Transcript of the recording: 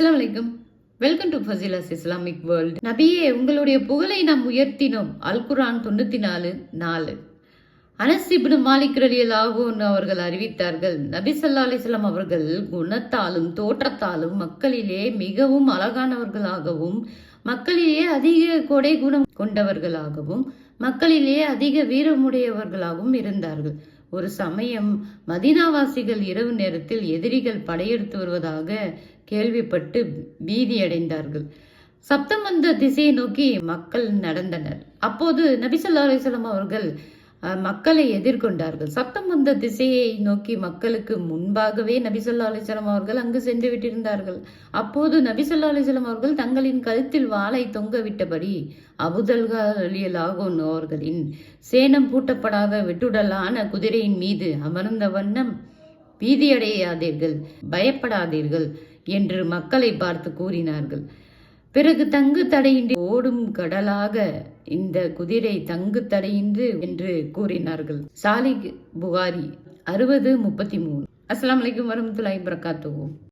அஸ்லாம் வலைக்கம் welcome to Fazila's Islamic world நபியே உங்களுடைய புகழை நாம் உயர்த்தினோம். அல் குரான் தொண்ணூற்றி நாலு. நாலு அனசிபின் மாலிக் ரலியல்லாஹு அன்ஹு அவர்கள் அறிவித்தார்கள் நபி சல்லா அலிஸ்லாம் அவர்கள் குணத்தாலும் தோற்றத்தாலும் மக்களிலே மிகவும் அழகானவர்களாகவும் மக்களிலே அதிக கொடை குணம் கொண்டவர்களாகவும் மக்களிலே அதிக வீரமுடையவர்களாகவும் இருந்தார்கள். ஒரு சமயம் மதீனாவாசிகள் இரவு நேரத்தில் எதிரிகள் படையெடுத்து வருவதாக கேள்விப்பட்டு பீதியடைந்தார்கள். சப்தம் வந்த திசையை நோக்கி மக்கள் நடந்தனர். அப்போது நபிசல்லா ஸல்லல்லாஹு அவர்கள் மக்களை எதிர்கொண்டார்கள். சத்தம் வந்த திசையை நோக்கி மக்களுக்கு முன்பாகவே நபிசல்லா ஸல்லல்லாஹு அவர்கள் அங்கு சென்று விட்டிருந்தார்கள். அப்போது நபிசல்லா ஸல்லல்லாஹு அவர்கள் தங்களின் கழுத்தில் வாளை தொங்க விட்டபடி அபுதல்கா அலியலாகோன் அவர்களின் சேனம் பூட்டப்படாத வெட்டுடலான குதிரையின் மீது அமர்ந்த வண்ணம் பீதியடையாதீர்கள் பயப்படாதீர்கள் என்று மக்களை பார்த்து கூறினார்கள். பிறகு தங்கு தடையின்றி ஓடும் கடலாக இந்த குதிரை தங்கு தடையின்றி என்று கூறினார்கள். சாலிக் புகாரி அறுபது முப்பத்தி மூணு அஸ்லாம் வலைக்கம் வரமத்துல்லாய் பிரகாத்துவோம்